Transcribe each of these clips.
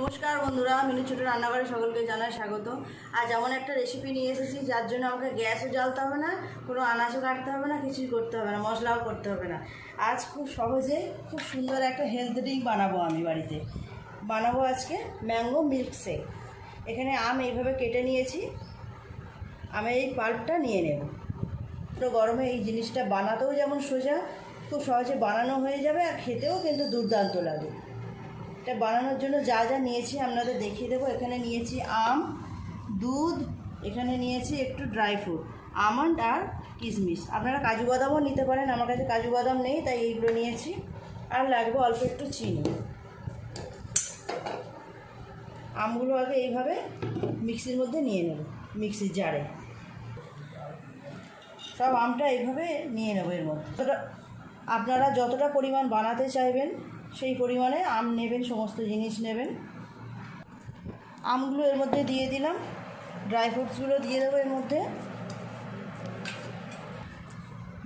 নমস্কার বন্ধুরা, মিনু ছোটো রান্নাঘরে সকলকে জানাই স্বাগত। আজ এমন একটা রেসিপি নিয়ে এসেছি, যার জন্য আমাকে গ্যাসও জ্বালতে হবে না, কোনো আনাজও কাটতে হবে না, কিছুই করতে হবে না, মশলাও করতে হবে না। আজ খুব সহজে খুব সুন্দর একটা হেলথ ড্রিঙ্ক বানাবো আমি বাড়িতে। বানাবো আজকে ম্যাঙ্গো মিল্ক শেক এখানে আম এইভাবে কেটে নিয়েছি। আমি এই পাল্পটা নিয়ে নেব। তো গরমে এই জিনিসটা বানাতেও যেমন সোজা, খুব সহজে বানানো হয়ে যাবে আর খেতেও কিন্তু দুর্দান্ত লাগে। এটা বানানোর জন্য যা যা নিয়েছি আপনাদের দেখিয়ে দেবো। এখানে নিয়েছি আম, দুধ, এখানে নিয়েছি একটু ড্রাই ফ্রুট আমন্ড আর কিশমিশ। আপনারা কাজু বাদামও নিতে পারেন, আমার কাছে কাজু বাদাম নেই, তাই এইগুলো নিয়েছি। আর লাগবে অল্প একটু চিনি। আমগুলো আগে এইভাবে মিক্সির মধ্যে নিয়ে নেব, মিক্সির জারে। সব আমটা এইভাবে নিয়ে নেব এর মধ্যে। আপনারা যতটা পরিমাণ বানাতে চাইবেন, সেই পরিমাণে আম নেবেন, সমস্ত জিনিস নেবেন। আমগুলো এর মধ্যে দিয়ে দিলাম। ড্রাই ফ্রুটসগুলো দিয়ে দেবো এর মধ্যে।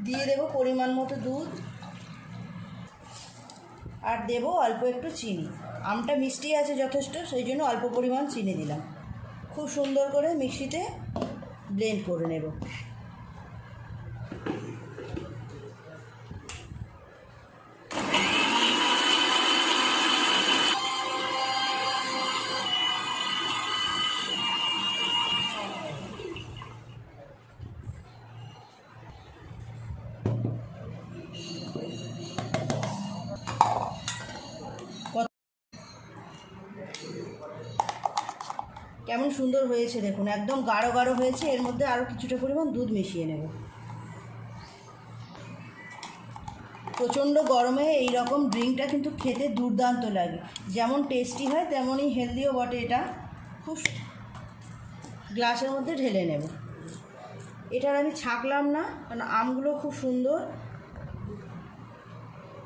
দিয়ে দেবো পরিমাণ মতো দুধ। আর দেবো অল্প একটু চিনি। আমটা মিষ্টি আছে যথেষ্ট, সেই জন্য অল্প পরিমাণ চিনি দিলাম। খুব সুন্দর করে মিক্সিতে ব্লেন্ড করে নেব। কেমন সুন্দর হয়েছে দেখুন, একদম গাঢ় গাঢ় হয়েছে, এর মধ্যে আরও কিছুটা পরিমাণ দুধ মিশিয়ে নেব। প্রচণ্ড গরমে এই রকম ড্রিঙ্কটা কিন্তু খেতে দুর্দান্ত লাগে। যেমন টেস্টি হয়, তেমনই হেলদিও বটে এটা। খুব গ্লাসের মধ্যে ঢেলে নেব। এটার আমি ছাঁকলাম না, কারণ আমগুলো খুব সুন্দর।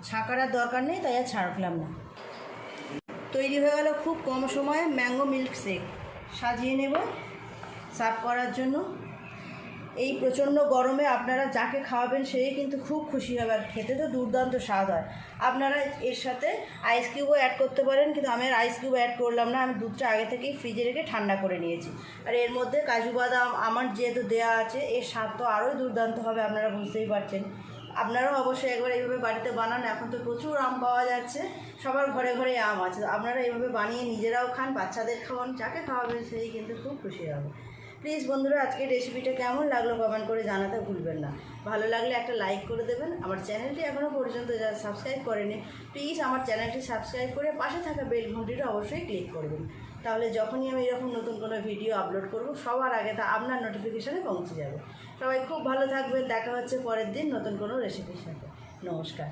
ছাঁকার দরকার নেই, তাই আর ছাড়লাম না। তৈরি হয়ে গেল খুব কম সময়ে ম্যাঙ্গো মিল্কশেক। সাজিয়ে নেব, সার্ভ করার জন্য। এই প্রচণ্ড গরমে আপনারা যাকে খাওয়াবেন সেই কিন্তু খুব খুশি হবে আর খেতে তো দুর্দান্ত স্বাদ হয়। আপনারা এর সাথে আইস কিউবও অ্যাড করতে পারেন, কিন্তু আমি আর আইস কিউব অ্যাড করলাম না, আমি দুধটা আগে থেকেই ফ্রিজে রেখে ঠান্ডা করে নিয়েছি। আর এর মধ্যে কাজু বাদাম, আমার যেহেতু দেওয়া আছে, এর স্বাদ তো আরোই দুর্দান্ত হবে, আপনারা বুঝতেই পারছেন। আপনারাও অবশ্যই একবার এইভাবে বাড়িতে বানান, এখন তো প্রচুর আম পাওয়া যাচ্ছে, সবার ঘরে ঘরে আম আছে। আপনারা এইভাবে বানিয়ে নিজেরাও খান, বাচ্চাদের খাওয়ান, যাকে খাওয়াবেন সেই কিন্তু খুব খুশি হবে। প্লিজ বন্ধুরা, আজকের রেসিপিটা কেমন লাগল কমেন্ট করে জানাতে ভুলবেন না। ভালো লাগলে একটা লাইক করে দেবেন। আমার চ্যানেলটি এখনও পর্যন্ত যারা সাবস্ক্রাইব করেনি প্লিজ আমার চ্যানেলটি সাবস্ক্রাইব করে পাশে থাকা বেল ঘন্টিটা অবশ্যই ক্লিক করবেন। তাহলে যখনই আমি এরকম নতুন কোনো ভিডিও আপলোড করব, সবার আগে তা আপনার নোটিফিকেশানে পৌঁছে যাবে। সবাই খুব ভালো থাকবেন। দেখা হচ্ছে পরের দিন নতুন কোনো রেসিপির সাথে। নমস্কার।